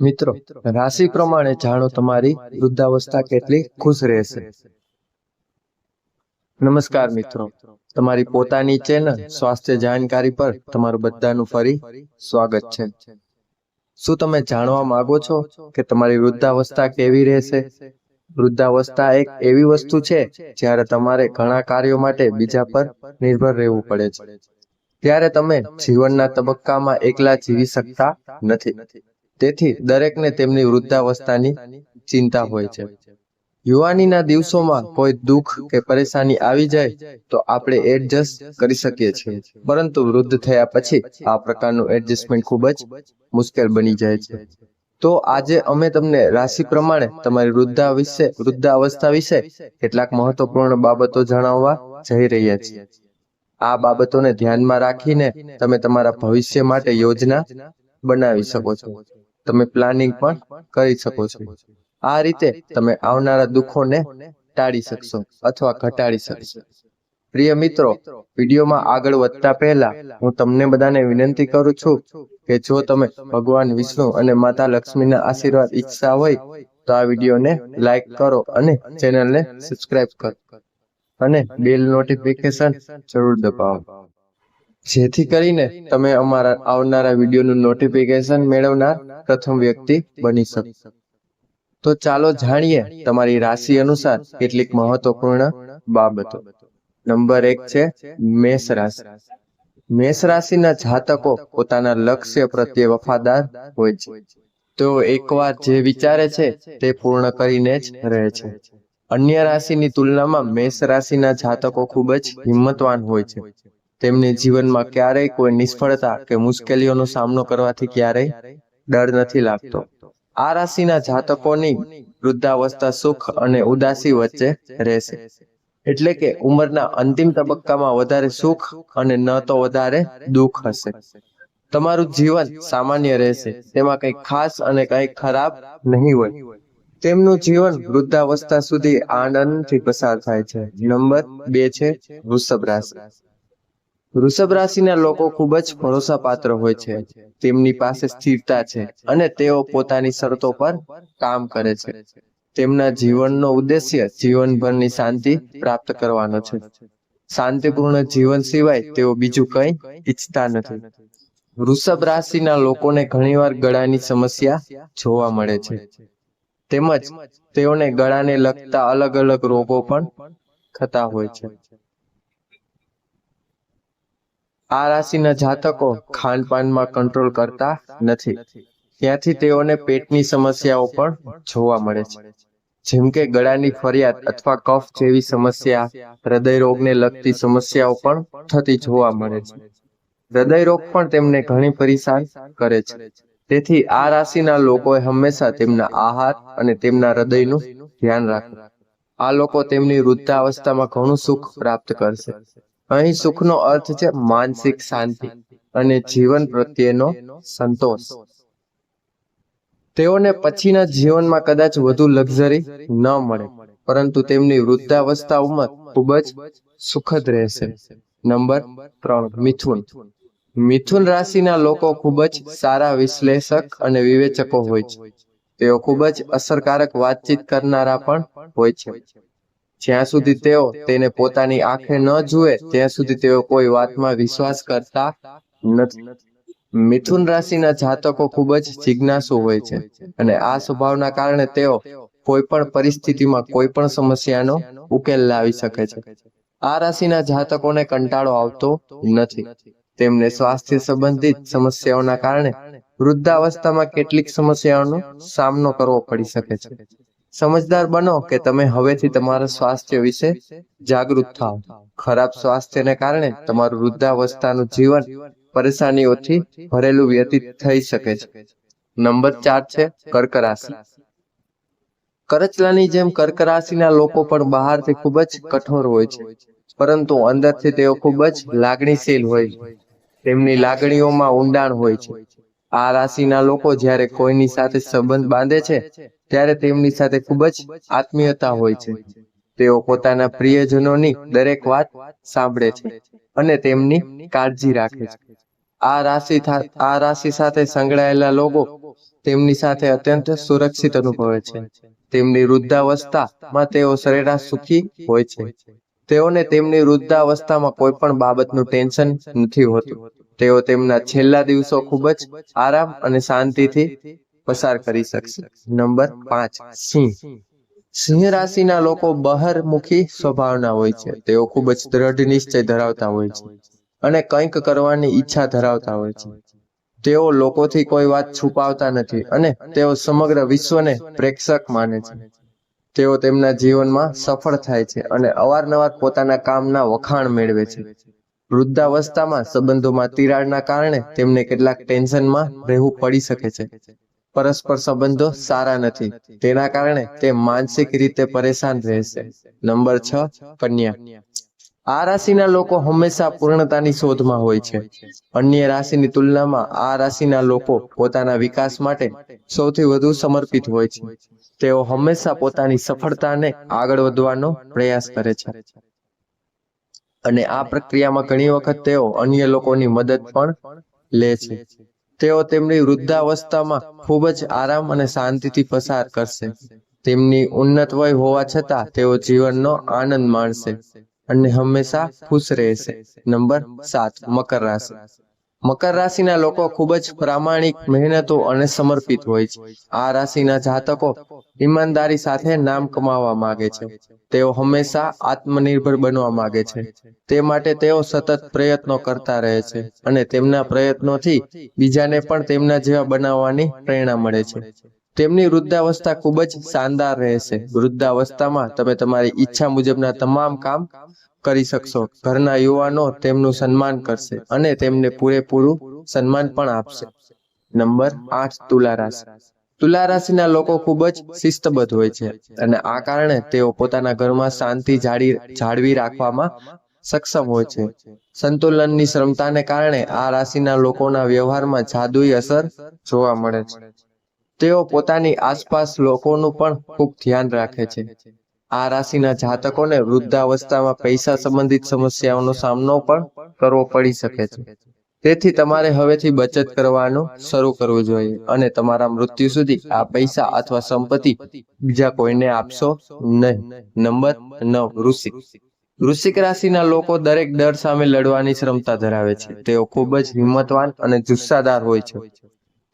મિત્રો રાશિ પ્રમાણે જાણો તમારી વૃદ્ધાવસ્થા કેટલી ખુશ રહેશે. નમસ્કાર મિત્રો. તમારી પોતાની ચેનલ સ્વાસ્થ્ય જાણકારી પર તમારું બધાનું ફરી સ્વાગત છે. શું તમે જાણવા માંગો છો કે તમારી વૃદ્ધાવસ્થા કેવી રહેશે? વૃદ્ધાવસ્થા એક એવી વસ્તુ છે જ્યારે તમારે ઘણા કાર્યો માટે બીજા પર નિર્ભર રહેવું પડે છે. ત્યારે તમે જીવનના તબક્કામાં એકલા જીવી શકતા નથી. તેથી દરેકને તેમની વૃદ્ધાવસ્થાની ચિંતા હોય છે. યુવાનીના દિવસોમાં કોઈ દુઃખ કે પરેશાની આવી જાય, તો આપણે એડજસ્ટ કરી શકીએ છીએ. પરંતુ વૃદ્ધ થયા પછી આ પ્રકારનું એડજસ્ટમેન્ટ ખૂબ જ મુશ્કેલ બની જાય છે. તો આજે અમે તમને રાશિ પ્રમાણે તમારી વૃદ્ધા વિશે, વૃદ્ધાવસ્થા વિશે કેટલાક મહત્વપૂર્ણ બાબતો જણાવવા જઈ રહ્યા છીએ. આ બાબતોને ધ્યાનમાં રાખીને તમે તમારા ભવિષ્ય માટે યોજના બનાવી શકો છો. તમે પ્લાનિંગ પણ કરી શકો છો. આ રીતે તમે આવનારા દુઃખોને ટાળી શકશો અથવા ઘટાડી શકશો. પ્રિય મિત્રો, વિડીયોમાં આગળ વધતા પહેલા હું તમને બધાને વિનંતી કરું છું કે જો તમે ભગવાન વિષ્ણુ અને માતા લક્ષ્મીના આશીર્વાદ ઈચ્છતા હોય તો આ વિડીયોને લાઈક કરો અને ચેનલને સબસ્ક્રાઇબ કરો. અને બેલ નોટિફિકેશન જરૂર દબાવો. જેથી કરીને તમે અમારા આવનારા વિડીયોનું નોટિફિકેશન મેળવનાર પ્રથમ વ્યક્તિ બની શકો. તો ચાલો જાણીએ તમારી રાશિ અનુસાર કેટલીક મહત્વપૂર્ણ બાબતો. નંબર એક છે મેષ રાશિ. મેષ રાશિના જાતકો પોતાના લક્ષ્ય પ્રત્યે વફાદાર હોય છે. તેઓ એકવાર જે વિચારે છે તે પૂર્ણ કરીને જ રહે છે. અન્ય રાશિની તુલનામાં મેષ રાશિના જાતકો ખૂબ જ હિંમતવાન હોય છે. તેમને જીવનમાં ક્યારેય કોઈ નિષ્ફળતા કે મુશ્કેલીઓનો સામનો કરવાથી ક્યારેય ડર નથી લાગતો. આ રાશિના જાતકોની વૃદ્ધાવસ્થા સુખ અને ઉદાસી વચ્ચે રહેશે. એટલે કે ઉંમરના અંતિમ તબક્કામાં વધારે સુખ અને ન તો વધારે દુઃખ હશે. તમારું જીવન સામાન્ય રહેશે. તેમાં કંઈ ખાસ અને કંઈ ખરાબ નહીં હોય. તેમનું જીવન વૃદ્ધાવસ્થા સુધી આનંદથી પસાર થાય છે. નંબર બે છે વૃષભ રાશિ. વૃષભ રાશિના લોકો ખૂબ જ ભરોસાપાત્ર હોય છે. તેમની પાસે સ્થિરતા છે અને તેઓ પોતાની શરતો પર કામ કરે છે. તેમના જીવનનો ઉદ્દેશ્ય જીવનભરની શાંતિ પ્રાપ્ત કરવાનો છે. શાંતિપૂર્ણ જીવન સિવાય તેઓ બીજું કંઈ ઈચ્છતા નથી. વૃષભ રાશિના લોકોને ઘણીવાર ગળાની સમસ્યા જોવા મળે છે. તેમજ તેઓને ગળાને લગતા અલગ અલગ રોગો પણ થતા હોય છે. આ રાશિના જાતકો ખાનપાનમાં કંટ્રોલ કરતા નથી. ત્યાંથી તેઓને પેટની સમસ્યાઓ પણ જોવા મળે છે. જેમ કે ગળાની ફરિયાદ અથવા કફ જેવી સમસ્યા, હૃદય રોગને લગતી સમસ્યાઓ પણ થતી જોવા મળે છે. હૃદય રોગ પણ તેમને ઘણી પરેશાન કરે છે. તેથી આ રાશિના લોકોએ હંમેશા તેમના આહાર અને તેમના હૃદયનું ધ્યાન રાખવું. આ લોકો તેમની વૃદ્ધાવસ્થામાં ઘણું સુખ પ્રાપ્ત કરશે. અહીં સુખનો અર્થ છે માનસિક શાંતિ અને જીવન પ્રત્યેનો સંતોષ. તેઓને પછીના જીવનમાં કદાચ વધુ લક્ઝરી ન મળે, પરંતુ તેમની વૃદ્ધાવસ્થા ઉંમર ખૂબ જ સુખદ રહેશે. નંબર ત્રણ, મિથુન. મિથુન રાશિના લોકો ખૂબ જ સારા વિશ્લેષક અને વિવેચકો હોય છે. તેઓ ખૂબ જ અસરકારક વાતચીત કરનારા પણ હોય છે. જ્યાં સુધી તેઓ તેને પોતાની આંખે ન જુએ ત્યાં સુધી તેઓ કોઈ વાતમાં વિશ્વાસ કરતા નથી. મિથુન રાશિના જાતકો ખૂબ જ જિજ્ઞાસુ હોય છે. અને આ સ્વભાવના કારણે તેઓ કોઈ પણ પરિસ્થિતિમાં કોઈ પણ સમસ્યાનો ઉકેલ લાવી શકે છે. આ રાશિના જાતકોને કંટાળો આવતો નથી. તેમને સ્વાસ્થ્ય સંબંધિત સમસ્યાઓના કારણે વૃદ્ધાવસ્થામાં કેટલીક સમસ્યાઓનો સામનો કરવો પડી શકે છે. સમજદાર બનો કે તમે હવેથી તમારા સ્વાસ્થ્ય વિશે જાગૃત થાઓ ખરાબ સ્વાસ્થ્યને કારણે તમારું વૃદ્ધાવસ્થાનું જીવન પરેશાનીઓથી ભરેલું વ્યતીત થઈ શકે છે. નંબર ચાર છે કર્ક રાશિ કરચલાની જેમ કર્ક રાશિના લોકો પણ બહારથી ખૂબ જ કઠોર હોય છે, પરંતુ અંદરથી તેઓ ખૂબ જ લાગણીશીલ હોય છે. તેમની લાગણીઓમાં ઊંડાણ હોય છે. આ રાશિના લોકો જ્યારે કોઈની સાથે સંબંધ બાંધે છે ત્યારે તેમની સાથે ખૂબ જ આત્મીયતા હોય છે. તેઓ પોતાના પ્રિયજનોની દરેક વાત સાંભળે છે અને તેમની કાળજી રાખે છે. આ રાશિ આ રાશિ સાથે સંકળાયેલા લોકો તેમની સાથે અત્યંત સુરક્ષિત અનુભવે છે. તેમની વૃદ્ધાવસ્થામાં તેઓ સરેરાશ સુખી હોય છે. તેઓને તેમની વૃદ્ધાવસ્થામાં કોઈ પણ બાબતનું ટેન્શન નથી હોતું. તેઓ તેમના છેલ્લા દિવસો ખૂબ જ આરામ અને શાંતિથી પસાર કરી શકશે. નંબર પાંચ, સિંહ. સિંહ રાશિના લોકો બહારમુખી સ્વભાવના હોય છે. તેઓ ખૂબ જ દ્રઢ નિશ્ચય ધરાવતા હોય છે અને કંઈક કરવાની ઈચ્છા ધરાવતા હોય છે. તેઓ લોકોથી કોઈ વાત છુપાવતા નથી અને તેઓ સમગ્ર વિશ્વને પ્રેક્ષક માને છે. તેઓ તેમના જીવનમાં સફળ થાય છે અને અવારનવાર પોતાના કામના વખાણ મેળવે છે. વૃદ્ધાવસ્થામાં સંબંધોમાં તિરાડના કારણે તેમને કેટલાક ટેન્શનમાં રહેવું પડી શકે છે. પરસ્પર સંબંધો સારા નથી. તેના કારણે તે માનસિક રીતે પરેશાન રહેશે. નંબર છ, કન્યા. આ રાશિના લોકો હંમેશા પૂર્ણતાની શોધમાં હોય છે. અન્ય રાશિની તુલનામાં આ રાશિના લોકો પોતાના વિકાસ માટે સૌથી વધુ સમર્પિત હોય છે. તેઓ હંમેશા પોતાની સફળતાને આગળ વધવાનો પ્રયાસ કરે છે. અને આ પ્રક્રિયામાં ઘણી વખત તેઓ અન્ય લોકોની મદદ પણ લે છે. તેઓ તેમની વૃદ્ધાવસ્થામાં ખૂબ જ આરામ અને શાંતિથી પસાર કરશે. તેમની ઉન્નત વય હોવા છતાં તેઓ જીવનનો આનંદ માણશે અને હંમેશા ખુશ રહેશે. નંબર સાત, મકર રાશિ. મકર રાશિના લોકો ખૂબ જ પ્રામાણિક, મહેનતો અને સમર્પિત હોય છે. આ રાશિના જાતકો ઈમાનદારી સાથે નામ કમાવા માંગે છે. તેઓ હંમેશા આત્મનિર્ભર બનવા માંગે છે. તે માટે તેઓ સતત પ્રયત્નો કરતા રહે છે અને તેમના પ્રયત્નોથી બીજાને પણ તેમના જેવા બનાવવાની પ્રેરણા મળે છે. તેમની વૃદ્ધાવસ્થા ખૂબ જ શાનદાર રહેશે. વૃદ્ધાવસ્થામાં તમે તમારી ઈચ્છા મુજબના તમામ કામ કરી શકશો. ઘરના યુવાનો તેમનું સન્માન કરશે અને તેમને પૂરેપૂરું સન્માન પણ આપશે. નંબર આઠ, તુલા રાશિ. તુલા રાશિના લોકો ખૂબ જ શિસ્તબદ્ધ હોય છે અને આ કારણે તેઓ પોતાના ઘરમાં શાંતિ જાળી, જાળવી રાખવામાં સક્ષમ હોય છે. સંતુલનની ક્ષમતાને કારણે આ રાશિના લોકોના વ્યવહારમાં જાદુઈ અસર જોવા મળે છે. તેઓ પોતાની આસપાસ લોકોનું પણ ખૂબ ધ્યાન રાખે છે. આ રાશિના જાતકોને વૃદ્ધાવસ્થામાં પૈસા સંબંધિત સમસ્યાઓનો સામનો પણ કરવો પડી શકે છે. તેથી તમારે હવેથી બચત કરવાનું શરૂ કરવું જોઈએ અને તમારા મૃત્યુ સુધી આ પૈસા અથવા સંપત્તિ બીજા કોઈને આપશો નહીં. નંબર નવ ઋષિક વૃશ્ચિક રાશિના લોકો દરેક ડર સામે લડવાની ક્ષમતા ધરાવે છે. તેઓ ખૂબ જ હિંમતવાન અને જુસ્સાદાર હોય છે.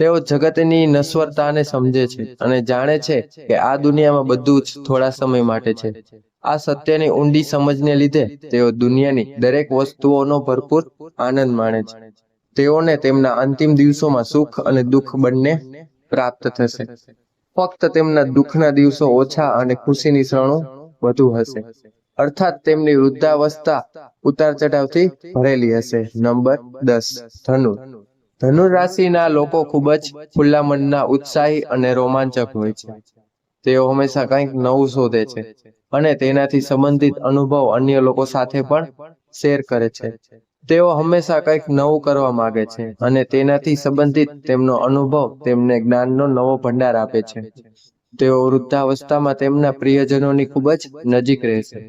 તેઓ જગતની નશ્વરતાને સમજે છે અને જાણે છે કે આ દુનિયામાં બધું જ થોડા સમય માટે છે. આ સત્યની ઊંડી સમજને લીધે તેઓ દુનિયાની દરેક વસ્તુઓનો ભરપૂર આનંદ માણે છે. તેઓને તેમના અંતિમ દિવસોમાં સુખ અને દુઃખ બંને પ્રાપ્ત થશે. ફક્ત તેમના દુઃખના દિવસો ઓછા અને ખુશીની ક્ષણો વધુ હશે. અર્થાત તેમની વૃદ્ધાવસ્થા ઉતાર ચઢાવથી ભરેલી હશે. નંબર દસ. ધનુ ધનુ રાશિના લોકો ખૂબ જ ખુલ્લા મનના ઉત્સાહી અને રોમાંચક હોય છે. તેઓ હંમેશા કંઈક નવું શોધે છે અને તેનાથી સંબંધિત અનુભવ અન્ય લોકો સાથે પણ શેર કરે છે. તેઓ હંમેશા કંઈક નવું કરવા માંગે છે અને તેનાથી સંબંધિત તેમનો અનુભવ તેમને જ્ઞાનનો નવો ભંડાર આપે છે. તેઓ વૃદ્ધાવસ્થામાં તેમના પ્રિયજનોની ખૂબ જ નજીક રહેશે.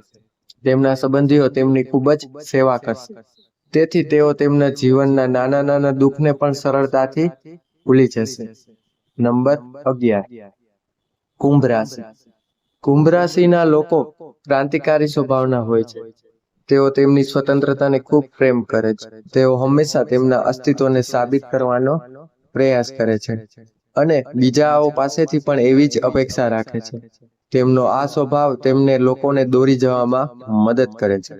તેમના સંબંધીઓ તેમની ખૂબ જ સેવા કરશે. તેથી તેઓ તેમના જીવનના નાના નાના દુઃખને પણ સરળતાથી ભૂલી જશે. નંબર અગિયાર. કુંભ રાશિ. કુંભ રાશિના લોકો ક્રાંતિકારી સ્વભાવના હોય છે. તેઓ તેમની સ્વતંત્રતાને ખૂબ પ્રેમ કરે છે. તેઓ હંમેશા તેમના અસ્તિત્વને સાબિત કરવાનો પ્રયાસ કરે છે અને બીજાઓ પાસેથી પણ એવી જ અપેક્ષા રાખે છે. તેમનો આ સ્વભાવ તેમને લોકોને દોરી જવામાં મદદ કરે છે.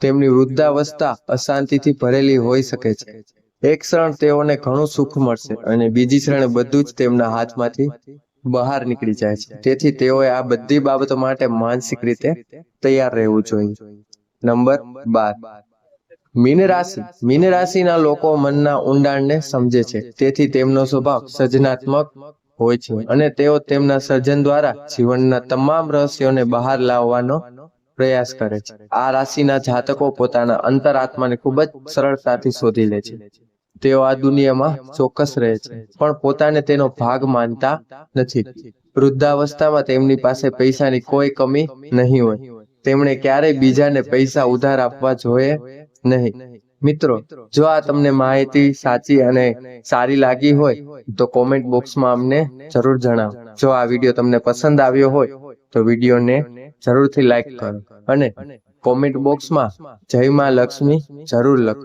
તેમની વૃદ્ધાવસ્થા અશાંતિથી ભરેલી હોઈ શકે છે. એક ક્ષણ તેઓને ઘણું સુખ મળશે અને બીજી ક્ષણે બધું જ તેમના હાથમાંથી બહાર નીકળી જાય છે. તેથી તેઓએ આ બધી બાબતો માટે માનસિક રીતે તૈયાર રહેવું જોઈએ. નંબર બાર. મીન રાશિ. મીન રાશિના લોકો મનના ઊંડાણને સમજે છે. તેથી તેમનો સ્વભાવ સર્જનાત્મક હોય છે અને તેઓ તેમના સર્જન દ્વારા જીવનના તમામ રહસ્યોને બહાર લાવવાનો પ્રયાસ કરે છે. આ રાશિના જાતકો પોતાના અંતરાત્માને ખૂબ જ સરળતાથી શોધી લે છે. તેઓ આ દુનિયામાં ચોક્કસ રહે છે, પણ પોતાને તેનો ભાગ માનતા નથી. વૃદ્ધાવસ્થામાં તેમની પાસે પૈસાની કોઈ કમી નહીં હોય. તેમણે ક્યારેય બીજાને પૈસા ઉધાર આપવા જોઈએ નહીં. મિત્રો, જો આ તમને માહિતી સાચી અને સારી લાગી હોય, તો કોમેન્ટ બોક્સમાં અમને જરૂર જણાવો. જો આ વીડિયો તમને પસંદ આવ્યો હોય, તો વિડીયોને જરૂરથી લાઈક કરો અને કોમેન્ટ બોક્સમાં જય માં લક્ષ્મી જરૂર લખો.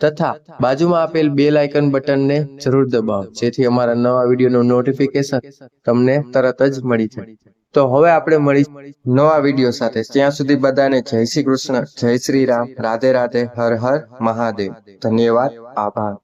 તથા બાજુમાં આપેલ બેલ આઇકન બટનને જરૂર દબાવો, જેથી અમારા નવા વિડીયોનું નોટિફિકેશન તમને તરત જ મળી જાય. તો હવે આપણે મળી નવા વીડિયો સાથે. ત્યાં સુધી બધાને જય શ્રી કૃષ્ણ, જય શ્રી રામ, રાધે રાધે, હર હર મહાદેવ. ધન્યવાદ, આભાર.